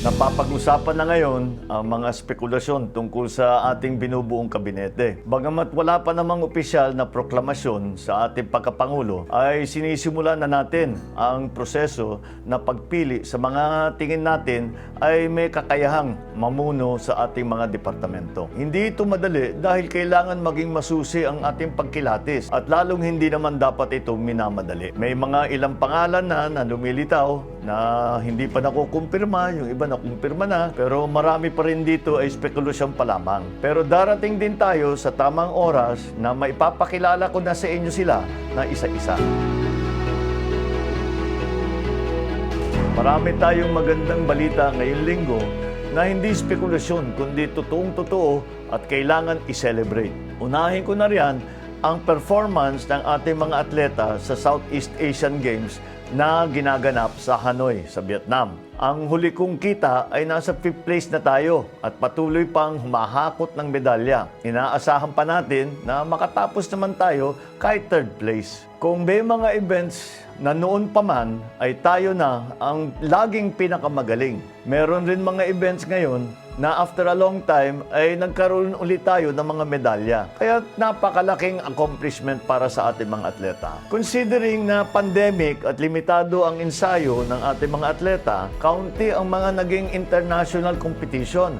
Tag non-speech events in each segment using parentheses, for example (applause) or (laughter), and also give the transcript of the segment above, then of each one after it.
Napapag-usapan na ngayon ang mga spekulasyon tungkol sa ating binubuong kabinete. Bagamat wala pa namang opisyal na proklamasyon sa ating pagkapangulo, ay sinisimula na natin ang proseso na pagpili sa mga tingin natin ay may kakayahang mamuno sa ating mga departamento. Hindi ito madali dahil kailangan maging masusi ang ating pagkilatis at lalong hindi naman dapat ito minamadali. May mga ilang pangalan na na lumilitaw na hindi pa nakukumpirma, yung iba nakumpirma na, pero marami pa rin dito ay spekulasyon pa lamang. Pero darating din tayo sa tamang oras na maipapakilala ko na sa inyo sila na isa-isa. Marami tayong magandang balita ngayong linggo na hindi spekulasyon kundi totoong totoo at kailangan i-celebrate. Unahin ko na riyan ang performance ng ating mga atleta sa Southeast Asian Games na ginaganap sa Hanoi, sa Vietnam. Ang huli kong kita ay nasa 5th place na tayo at patuloy pang humahakot ng medalya. Inaasahan pa natin na makatapos naman tayo kahit third place. Kung may mga events na noon pa man ay tayo na ang laging pinakamagaling. Meron rin mga events ngayon na after a long time ay nagkaroon ulit tayo ng mga medalya. Kaya napakalaking accomplishment para sa ating mga atleta. Considering na pandemic at limitado ang ensayo ng ating mga atleta, kaunti ang mga naging international competition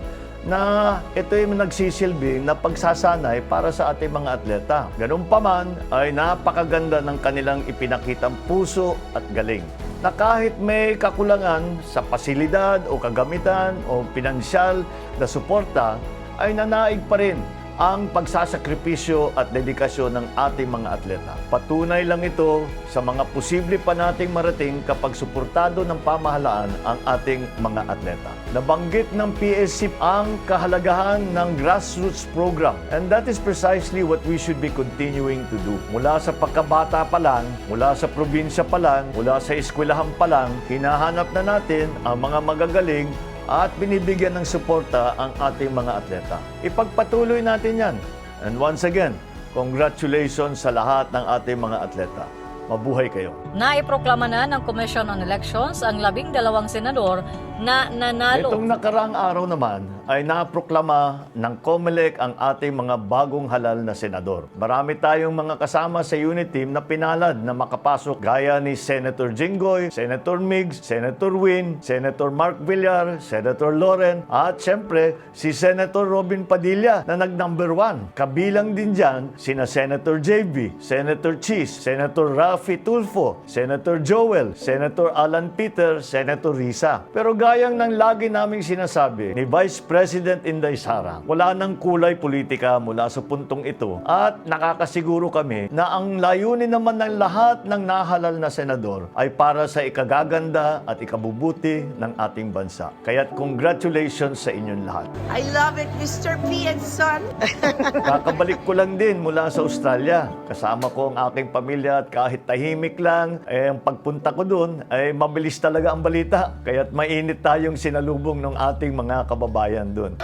na ito yung nagsisilbi na pagsasanay para sa ating mga atleta. Ganun pa man ay napakaganda ng kanilang ipinakitang puso at galing na kahit may kakulangan sa pasilidad o kagamitan o pinansyal na suporta, ay nanaig pa rin ang pagsasakripisyo at dedikasyon ng ating mga atleta. Patunay lang ito sa mga posible pa nating marating kapag suportado ng pamahalaan ang ating mga atleta. Nabanggit ng PSC ang kahalagahan ng grassroots program and that is precisely what we should be continuing to do. Mula sa pagkabata pa lang, mula sa probinsya pa lang, mula sa eskwelahan pa lang, hinahanap na natin ang mga magagaling at binibigyan ng suporta ang ating mga atleta. Ipagpatuloy natin yan. And once again, congratulations sa lahat ng ating mga atleta. Mabuhay kayo. Naiproklama na ng Commission on Elections ang labing dalawang senador na nanalo. Itong nakaraang araw naman ay naproklama ng COMELEC ang ating mga bagong halal na senador. Marami tayong mga kasama sa unit team na pinalad na makapasok gaya ni Senator Jinggoy, Senator Migs, Senator Win, Senator Mark Villar, Senator Loren, at syempre si Senator Robin Padilla na nag-number one. Kabilang din dyan sina Senator JB, Senator Cheese, Senator Rafi Tulfo, Senator Joel, Senator Alan Peter, Senator Risa. Pero gayang ng lagi naming sinasabi ni Vice President Inday Sara, wala nang kulay politika mula sa puntong ito at nakakasiguro kami na ang layunin naman ng lahat ng nahalal na senador ay para sa ikagaganda at ikabubuti ng ating bansa. Kaya't congratulations sa inyong lahat. I love it, Mr. P and Son. (laughs) Kakabalik ko lang din mula sa Australia. Kasama ko ang aking pamilya at kahit tahimik lang, eh, ang pagpunta ko doon, ay mabilis talaga ang balita. Kaya't mainit tayong sinalubong ng ating mga kababayan doon.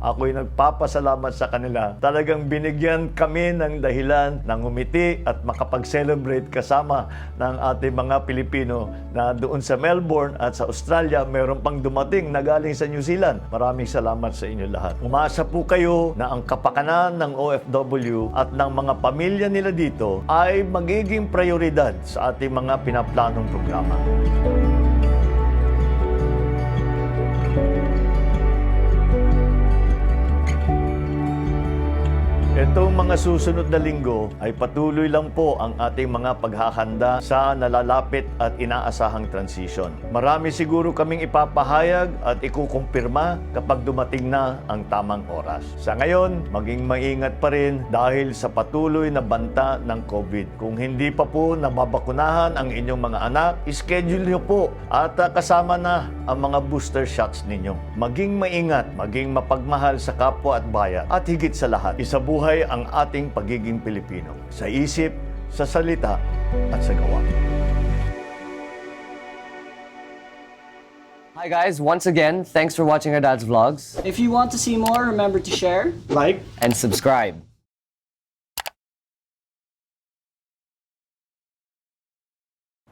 Ako'y nagpapasalamat sa kanila. Talagang binigyan kami ng dahilan ng umiti at makapag-celebrate kasama ng ating mga Pilipino na doon sa Melbourne at sa Australia, meron pang dumating na galing sa New Zealand. Maraming salamat sa inyo lahat. Umasa po kayo na ang kapakanan ng OFW at ng mga pamilya nila dito ay magiging prioridad sa ating mga pinaplanong programa. Mga susunod na linggo ay patuloy lang po ang ating mga paghahanda sa nalalapit at inaasahang transition. Marami siguro kaming ipapahayag at ikukumpirma kapag dumating na ang tamang oras. Sa ngayon, maging maingat pa rin dahil sa patuloy na banta ng COVID. Kung hindi pa po nababakunahan ang inyong mga anak, schedule niyo po at ah, kasama na ang mga booster shots ninyo. Maging maingat, maging mapagmahal sa kapwa at bayan at higit sa lahat, isabuhay ang ating pagiging Pilipino sa isip, sa salita at sa gawa. Hi guys, once again, thanks for watching our dad's vlogs If you want to see more, remember to share, like, and subscribe.